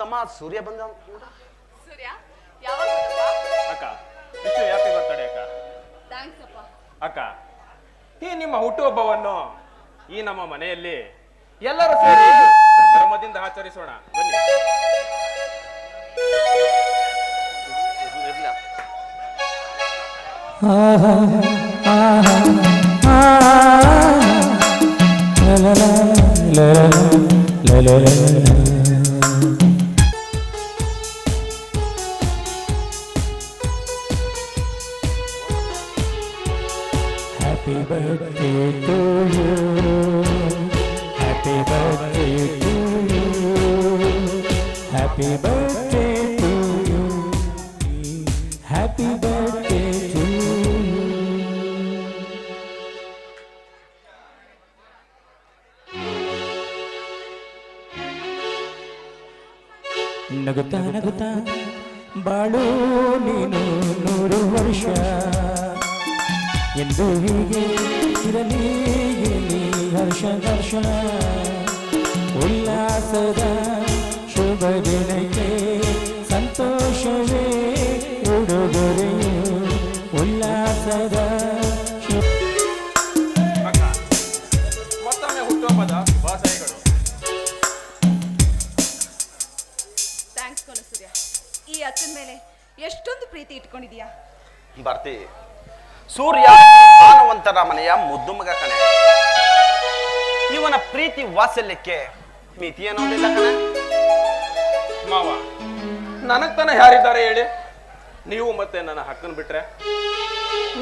ತಮ್ಮ ಸೂರ್ಯ ಬಂದ ಸೂರ್ಯ ಯಾವಾಗ ಅಕ್ಕ ವಿಶ್ವ ಯಾಕೆ ಬರ್ತಡೆ ಅಕ್ಕ? ಥ್ಯಾಂಕ್ಸ್ ಅಪ್ಪ. ಅಕ್ಕ ಈ ನಿಮ್ಮ ಹುಟ್ಟುಹಬ್ಬವನ್ನು ಈ ನಮ್ಮ ಮನೆಯಲ್ಲಿ ಎಲ್ಲರೂ ಸೇರಿ ಸಂಭ್ರಮದಿಂದ ಆಚರಿಸೋಣ. ಬನ್ನಿ. ಇರ್ಲ. Happy birthday to you. Happy birthday to you. Happy birthday to you. ನಗುತ್ತಾ ನಗುತ್ತಾ ಬಾಳು ನೀನು ನೂರು ವರ್ಷ ಎಂದು ಹೀಗೆ ಇರಲಿ ಇರಲಿ ಹರ್ಷ ಹರ್ಷ ಉಲ್ಲಾಸದ ಶುಭ ದಿನಕ್ಕೆ ಸಂತೋಷವೇ ಉಡುಗೊರೆಯು ಉಲ್ಲಾಸದ ಮತ್ತೊಮ್ಮೆ ಹುಟ್ಟುಹಬ್ಬದ ಶುಭಾಶಯಗಳು ಥ್ಯಾಂಕ್ಸ್ ಕಣು ಸೂರ್ಯ. ಈ ಅಕ್ಕನ ಮೇಲೆ ಎಷ್ಟೊಂದು ಪ್ರೀತಿ ಇಟ್ಕೊಂಡಿದೀಯಾ ಬರ್ತಿ. ಸೂರ್ಯ ಮಾನವಂತರ ಮನೆಯ ಮುದ್ದು ಮಗ ಕಣೆ. ಇವನ ಪ್ರೀತಿ ವಾತ್ಸಲ್ಯಕ್ಕೆ ಮಿತಿ ಅನ್ನೋದಿಲ್ಲ ಕಣ. ಮಾವ ನನಗ್ ತಾನೇ ಯಾರಿದ್ದಾರೆ ಹೇಳಿ? ನೀವು ಮತ್ತೆ ನನ್ನ ಹಕ್ಕನ್ ಬಿಟ್ರೆ?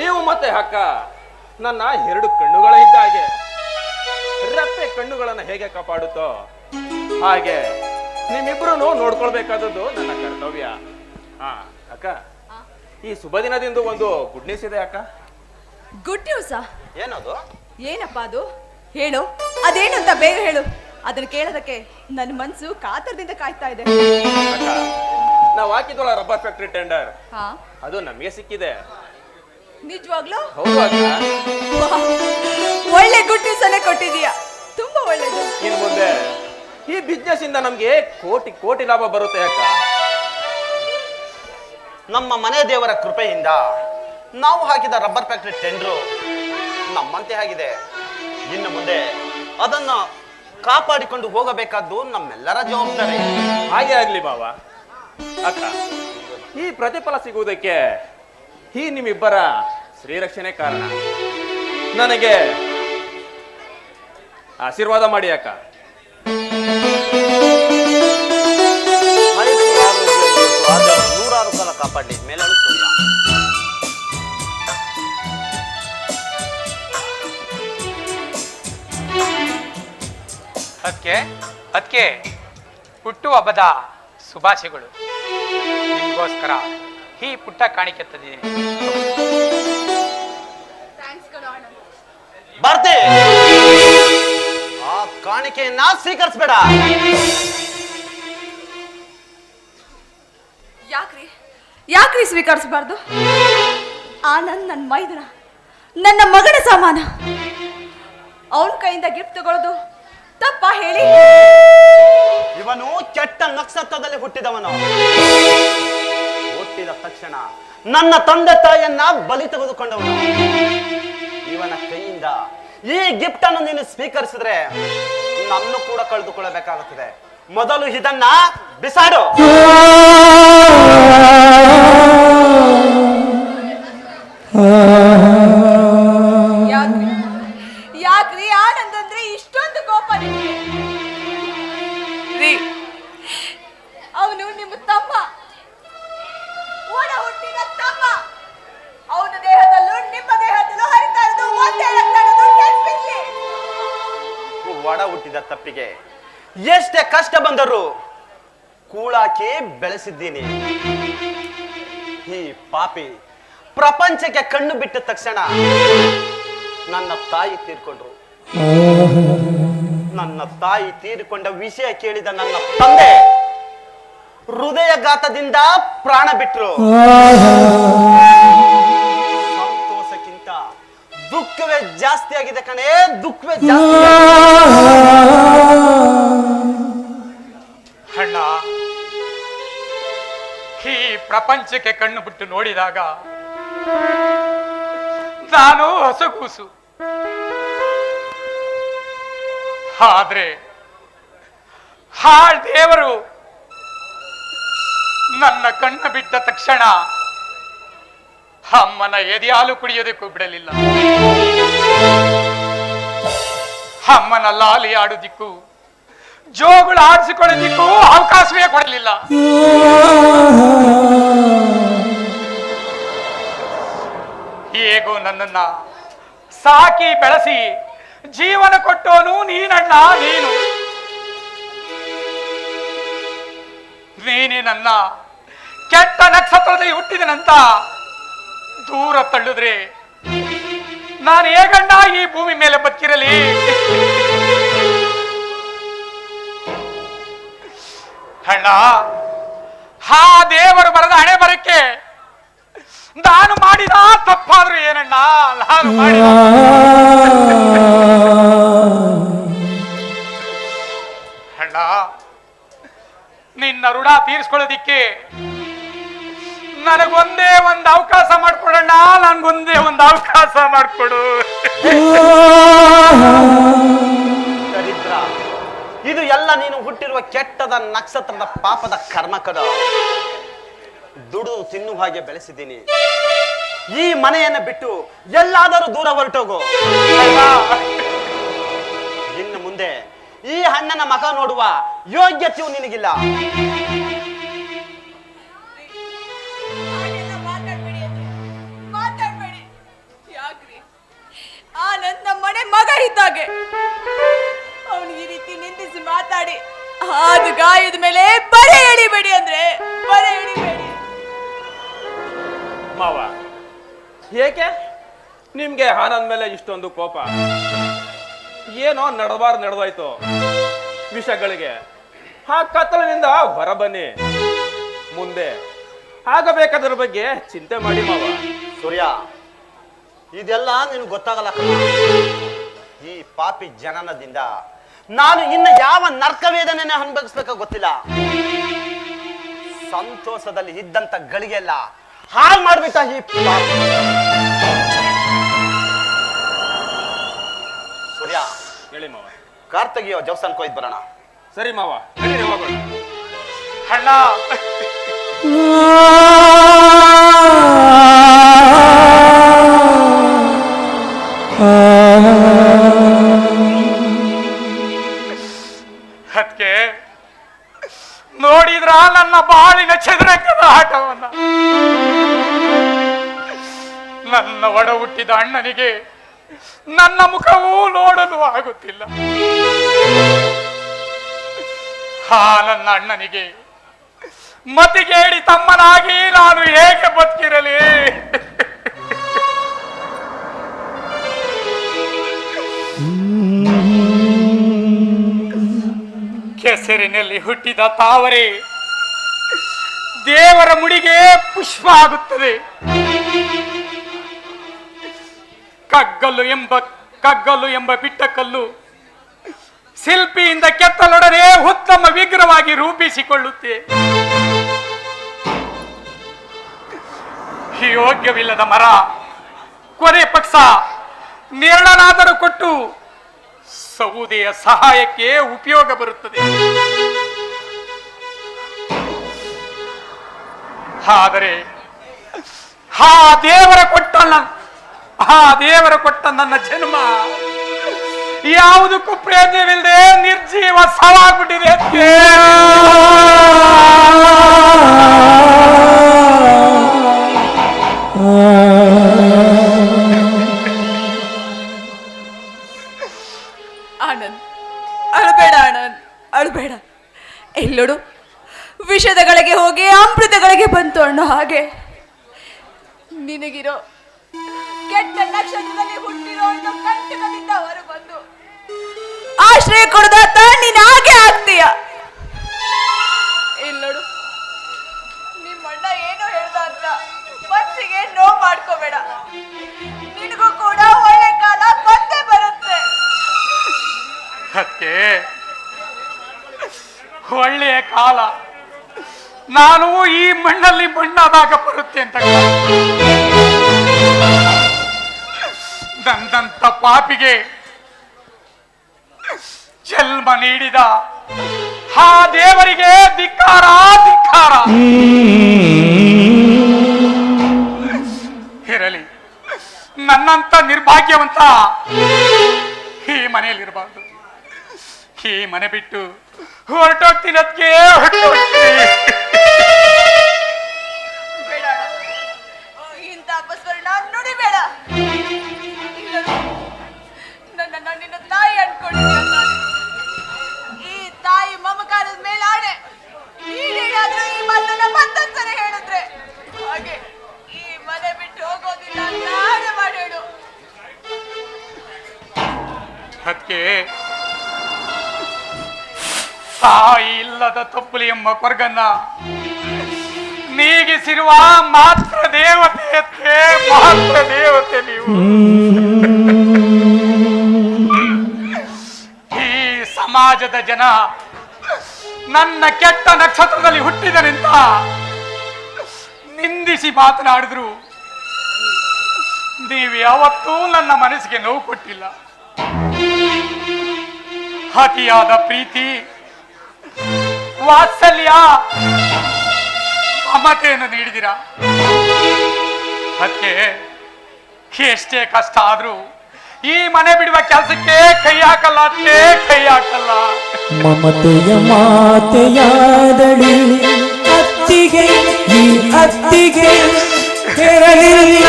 ನೀವು ಮತ್ತೆ ಹಕ್ಕ? ನನ್ನ ಎರಡು ಕಣ್ಣುಗಳ ಇದ್ದ ಹಾಗೆ. ರಪ್ಪೆ ಕಣ್ಣುಗಳನ್ನ ಹೇಗೆ ಕಾಪಾಡುತ್ತೋ? ಹಾಗೆ ನಿಮ್ಮಿಬ್ರು ನೋಡ್ಕೊಳ್ಬೇಕಾದದ್ದು ನನ್ನ ಕರ್ತವ್ಯ. ಹಾ ಅಕ್ಕ ಈ ಶುಭ ದಿನದಿಂದ ಒಂದು ಗುಡ್ ನ್ಯೂಸ್ ಇದೆ ಅಕ್ಕ. ಗುಡ್ ನ್ಯೂಸಾ ಏನದು? ಏನಪ್ಪ ಅದು? ಹೇಳು. ಅದೇನಂತ ಬೇಗ ಹೇಳು. ಅದನ್ನ ಕೇಳೋದಕ್ಕೆ ನನ್ನ ಮನಸ್ಸು ಕಾತರದಿಂದ ಕಾಯ್ತಾ ಇದೆ. ಅಕ್ಕ ನಾವು ಹಾಕಿದ್ವಲ್ಲ ರಬ್ಬರ್ ಫ್ಯಾಕ್ಟ್ರಿ ಟೆಂಡರ್ ಹಾ. ಅದು ನಮಗೆ ಸಿಕ್ಕಿದೆ. ನಿಜವಾಗ್ಲೂ? ಹೌದು ಅಕ್ಕ. ಒಳ್ಳೆ ಗುಡ್ ನ್ಯೂಸ್ ಅನ್ನೇ ಕೊಟ್ಟಿದೀಯ ತುಂಬಾ ಒಳ್ಳೇದು ಇನ್ ಮುಂದೆ ಈ ಬಿಸ್ನೆಸ್ ಇಂದ ನಮ್ಗೆ ಕೋಟಿ ಕೋಟಿ ಲಾಭ ಬರುತ್ತೆ ಅಕ್ಕ. ನಮ್ಮ ಮನೆ ದೇವರ ಕೃಪೆಯಿಂದ ನಾವು ಹಾಕಿದ ರಬ್ಬರ್ ಫ್ಯಾಕ್ಟರಿ ಟೆಂಡ್ರು ನಮ್ಮಂತೆ ಆಗಿದೆ. ಇನ್ನು ಮುಂದೆ ಅದನ್ನ ಕಾಪಾಡಿಕೊಂಡು ಹೋಗಬೇಕಾದ್ದು ನಮ್ಮೆಲ್ಲರ ಜವಾಬ್ದಾರಿ. ಹಾಗೆ ಆಗ್ಲಿ ಬಾವ. ಅಕ್ಕ ಈ ಪ್ರತಿಫಲ ಸಿಗುವುದಕ್ಕೆ ಈ ನಿಮ್ಮಿಬ್ಬರ ಶ್ರೀರಕ್ಷಣೆ ಕಾರಣ. ನನಗೆ ಆಶೀರ್ವಾದ ಮಾಡಿ ಅಕ್ಕ. ನೂರಾರು ಸಲ ಕಾಪಾಡಲಿ ಮೇಲಳು ಸೂರ್ಯ ಅದಕ್ಕೆ ಅದಕ್ಕೆ ಹುಟ್ಟುಹಬ್ಬದ ಶುಭಾಶಯಗಳು. ನಿಮಗೋಸ್ಕರ ಈ ಪುಟ್ಟ ಕಾಣಿಕೆ ತಂದಿದ್ದೀನಿ. ಬರ್ತಿ! ಆ ಕಾಣಿಕೆಯನ್ನ ಸ್ವೀಕರಿಸ್ಬೇಡ. ಯಾಕ್ರಿ? ಯಾಕ್ರಿ ಸ್ವೀಕರಿಸಬಾರ್ದು? ಆನಂದ್ ನನ್ನ ಮೈದನ ನನ್ನ ಮಗನ ಸಾಮಾನ. ಅವನ ಕೈಯಿಂದ ಗಿಫ್ಟ್ ತಗೊಳ್ಳೋದು ತಪ್ಪ ಹೇಳಿ. ಇವನು ಕೆಟ್ಟ ನಕ್ಷತ್ರದಲ್ಲಿ ಹುಟ್ಟಿದವನು. ಹುಟ್ಟಿದ ತಕ್ಷಣ ನನ್ನ ತಂದೆ ತಾಯಿಯನ್ನ ಬಲಿ ತೆಗೆದುಕೊಂಡವನು. ಇವನ ಕೈಯಿಂದ ಈ ಗಿಫ್ಟ್ ಅನ್ನು ನೀನು ಸ್ವೀಕರಿಸಿದ್ರೆ ನನ್ನು ಕೂಡ ಕಳೆದುಕೊಳ್ಳಬೇಕಾಗುತ್ತದೆ. ಮೊದಲು ಇದನ್ನ ಬಿಸಾಡು. ಯಾಕ್ರಿ ತಪ್ಪಿಗೆ. ಎಷ್ಟೇ ಕಷ್ಟ ಬಂದರೂ ಕೂಳಾಕಿ ಬೆಳೆಸಿದ್ದೀನಿ. ಈ ಪಾಪಿ ಪ್ರಪಂಚಕ್ಕೆ ಕಣ್ಣು ಬಿಟ್ಟ ತಕ್ಷಣ ನನ್ನ ತಾಯಿ ತೀರ್ಕೊಂಡ್ರು. ನನ್ನ ತಾಯಿ ತೀರಿಕೊಂಡ ವಿಷಯ ಕೇಳಿದ ನನ್ನ ತಂದೆ ಹೃದಯಘಾತದಿಂದ ಪ್ರಾಣ ಬಿಟ್ರು. ದುಃಖವೇ ಜಾಸ್ತಿ ಆಗಿದೆ ಕಣೇ, ದುಃಖವೇ ಜಾಸ್ತಿ. ಅಣ್ಣ ಪ್ರಪಂಚಕ್ಕೆ ಕಣ್ಣು ಬಿಟ್ಟು ನೋಡಿದಾಗ ನಾನು ಹೊಸಗೂಸು ಆದ್ರೆ ಹಾಳ್ ದೇವರು ನನ್ನ ಕಣ್ಣು ಬಿಟ್ಟ ತಕ್ಷಣ ಅಮ್ಮನ ಎದೆಯಾಲು ಕುಡಿಯೋದಕ್ಕೂ ಬಿಡಲಿಲ್ಲ. ಅಮ್ಮನ ಲಾಲಿ ಆಡೋದಿಕ್ಕೂ, ಜೋಗುಳು ಆಡಿಸಿಕೊಳ್ಳೋದಿಕ್ಕೂ ಅವಕಾಶವೇ ಕೊಡಲಿಲ್ಲ. ಹೇಗೂ ನನ್ನನ್ನ ಸಾಕಿ ಬೆಳೆಸಿ ಜೀವನ ಕೊಟ್ಟೋನು ನೀನಣ್ಣ, ನೀನು. ನೀನೇ ನನ್ನ ಕೆಟ್ಟ ನಕ್ಷತ್ರದಲ್ಲಿ ಹುಟ್ಟಿದನಂತ ದೂರ ತಳ್ಳಿದ್ರೆ ನಾನು ಹೇಗಣ್ಣ ಈ ಭೂಮಿ ಮೇಲೆ ಬದುಕಿರಲಿ? ಅಣ್ಣ ಹಾ ದೇವರು ಬರದ ಹಣೆ ಬರಕ್ಕೆ ನಾನು ಮಾಡಿದ ತಪ್ಪಾದ್ರೂ ಏನಣ್ಣ? ನಾನು ಮಾಡಿದ ಅಣ್ಣ, ನಿನ್ನ ಋಣ ತೀರಿಸ್ಕೊಳ್ಳೋದಿಕ್ಕೆ ನನಗೊಂದೇ ಒಂದು ಅವಕಾಶ ಮಾಡ್ಕೊಡೋಣ ನನ್ಗೊಂದೇ ಒಂದು ಅವಕಾಶ ಮಾಡ್ಕೊಡು. ದರಿದ್ರ, ಇದು ಎಲ್ಲ ನೀನು ಹುಟ್ಟಿರುವ ಕೆಟ್ಟದ ನಕ್ಷತ್ರದ ಪಾಪದ ಕರ್ಮಕದ. ದುಡು ತಿನ್ನು ಹಾಗೆ ಬೆಳೆಸಿದ್ದೀನಿ. ಈ ಮನೆಯನ್ನು ಬಿಟ್ಟು ಎಲ್ಲಾದರೂ ದೂರ ಹೊರಟೋಗು. ಇನ್ನು ಮುಂದೆ ಈ ಹಣ್ಣನ ಮಗ ನೋಡುವ ಯೋಗ್ಯತೆಯು ನಿನಗಿಲ್ಲ. ಇದ್ದಾಗೆ ಅವನು ಈ ರೀತಿ ನಿಂದಿಸಿ ಮಾತಾಡಿ ಅದು ಗಾಯದ ಮೇಲೆ ಬರೆ ಎಳಿಬೇಡಿ ಅಂದ್ರೆ ಬರೆ ಎಳಿಬೇಡಿ. ಮಾವ ಏಕೆ? ನಿಮ್ಗೆ ಆನಂದ್ ಮೇಲೆ ಇಷ್ಟೊಂದು ಕೋಪ. ಏನೋ ನಡೆಬಾರ್ದು ನಡೆದಾಯ್ತು ವಿಷಗಳಿಗೆ. ಆ ಕತ್ತಲಿನಿಂದ ಹೊರ ಬನ್ನಿ. ಮುಂದೆ ಆಗಬೇಕಾದ್ರ ಬಗ್ಗೆ ಚಿಂತೆ ಮಾಡಿ ಮಾವ. ಸೂರ್ಯ ಇದೆಲ್ಲ ನಿನ್ಗೆ ಗೊತ್ತಾಗಲ್ಲ. ಈ ಪಾಪಿ ಜನನದಿಂದ ನಾನು ಇನ್ನು ಯಾವ ನರ್ಕವೇದನೆ ಅನುಭವಿಸ್ಬೇಕೋ ಗೊತ್ತಿಲ್ಲ. ಸಂತೋಷದಲ್ಲಿ ಇದ್ದಂತ ಗಳಿಗೆಲ್ಲ ಹಾಳು ಮಾಡ್ಬಿಟ್ಟ ಈ ಸೂರ್ಯ ಹೇಳಿ ಮಾವ. ಕಾರ್ ತೆಗಿಯೋ ದೇವಸ್ಥಾನಕ್ಕೆ ಹೋಯ್ತು ಬರೋಣ. ಸರಿ ಮಾವ. ಅಣ್ಣ. ಚದುರಂಗದ ಆಟವನ್ನ. ನನ್ನ ಒಡ ಹುಟ್ಟಿದ ಅಣ್ಣನಿಗೆ ನನ್ನ ಮುಖವೂ ನೋಡಲು ಆಗುತ್ತಿಲ್ಲ. ಹಾ ನನ್ನ ಅಣ್ಣನಿಗೆ ಮತಿಗೇಡಿ ತಮ್ಮನಾಗಿ ನಾನು ಹೇಗೆ ಬದುಕಿರಲಿ? ಕೆಸರಿನಲ್ಲಿ ಹುಟ್ಟಿದ ತಾವರೆ ದೇವರ ಮುಡಿಗೆ ಪುಷ್ಪ ಆಗುತ್ತದೆ. ಕಗ್ಗಲು ಎಂಬ ಕಗ್ಗಲು ಎಂಬ ಬಿಟ್ಟ ಕಲ್ಲು ಶಿಲ್ಪಿಯಿಂದ ಕೆತ್ತಲೊಡನೆ ಉತ್ತಮ ವಿಗ್ರಹವಾಗಿ ರೂಪಿಸಿಕೊಳ್ಳುತ್ತೆ. ಯೋಗ್ಯವಿಲ್ಲದ ಮರ, ಕೊನೆ ಪಕ್ಷ ನಿರ್ಣನಾದರೂ ಕೊಟ್ಟು ಸೌದೆಯ ಸಹಾಯಕ್ಕೆ ಉಪಯೋಗ ಬರುತ್ತದೆ. ಆದರೆ ಆ ದೇವರ ಕೊಟ್ಟ ಆ ದೇವರ ಕೊಟ್ಟ ನನ್ನ ಜನ್ಮ ಯಾವುದಕ್ಕೂ ಪ್ರಯೋಜನವಿಲ್ಲದೆ ನಿರ್ಜೀವ ಸವಾಗ್ಬಿಟ್ಟಿದೆ ಹೋಗಿ ಅಮೃತಗಳಿಗೆ ಬಂತು ಅಣ್ಣ ಹಾಗೆ. ನಿನಗಿರೋ ಕೆಟ್ಟ ನಕ್ಷತ್ರದಲ್ಲಿ ಮಣ್ಣಲ್ಲಿ ಮಣ್ಣಾದಾಗ ಬರುತ್ತೆ ಅಂತ ನಂದಂತ ಪಾಪಿಗೆ ಜನ್ಮ ನೀಡಿದ ಆ ದೇವರಿಗೆ ಧಿಕ್ಕಾರ ಧಿಕ್ಕಾರ. ಇರಲಿ, ನನ್ನಂತ ನಿರ್ಭಾಗ್ಯವಂತ ಈ ಮನೆಯಲ್ಲಿರಬಾರ್ದು. ಈ ಮನೆ ಬಿಟ್ಟು ಹೊರಟೋಗ್ತೀನಿ ಅದಕ್ಕೆ ಹೊರಟೋಗ್ತೀನಿ. ನನ್ನ ತಾಯಿ ಅನ್ಕೊಂಡಿದ್ದೆ ನಾನು ಈ ತಾಯಿ ಮಮಕಾರದ ಮೇಲೆ ಆಣೆ. ನೀನೇನಾದ್ರೂ ಈ ಮಾತನ್ನ ಮತ್ತೊಂದ್ ಸರಿ ಹೇಳಿದ್ರೆ ಹಾಗೆ ಈ ಮನೆ ಬಿಟ್ಟು ಹೋಗೋದಿಲ್ಲ ಆಣೆ ಮಾಡಿ ಹೇಳು. ಅದಕ್ಕೆ ಇಲ್ಲದ ತಪ್ಪಲಿ ಎಂಬ ಕೊರಗನ್ನ. ನೀಗಿಸಿರುವ ಮಾತ್ರ ದೇವತೆ ಮಾತ್ರ ದೇವತೆ ನೀವು. ಈ ಸಮಾಜದ ಜನ ನನ್ನ ಕೆಟ್ಟ ನಕ್ಷತ್ರದಲ್ಲಿ ಹುಟ್ಟಿದನೆಂತ ನಿಂದಿಸಿ ಮಾತನಾಡಿದ್ರು. ನೀವು ಯಾವತ್ತೂ ನನ್ನ ಮನಸ್ಸಿಗೆ ನೋವು ಕೊಟ್ಟಿಲ್ಲ. ಅತಿಯಾದ ಪ್ರೀತಿ, ವಾತ್ಸಲ್ಯ ಮಮತೆಯನ್ನು ನೀಡಿದಿರ? ಅದಕ್ಕೆ ಎಷ್ಟೇ ಕಷ್ಟ ಆದ್ರೂ ಈ ಮನೆ ಬಿಡುವ ಕೆಲಸಕ್ಕೆ ಕೈ ಹಾಕಲ್ಲ, ಅಷ್ಟೇ ಕೈ ಹಾಕಲ್ಲ. ಮಮತೆಯ ಮಾತೆಯಾದಳಿ ಅತ್ತಿಗೆ ಈ ಅತ್ತಿಗೆ ತೆರಳಿಲ್ಲ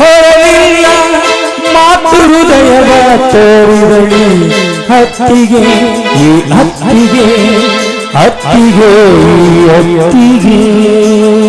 ಹೊರಲಿಲ್ಲ ಮಾತು ಹೃದಯದ ತೋರಿದಳಿ ಅತ್ತಿಗೆ ಈ ಅತ್ತಿಗೆ ಅತ್ತಿಗೆ ಈ ಅತ್ತಿಗೆ ತುಂಬಾ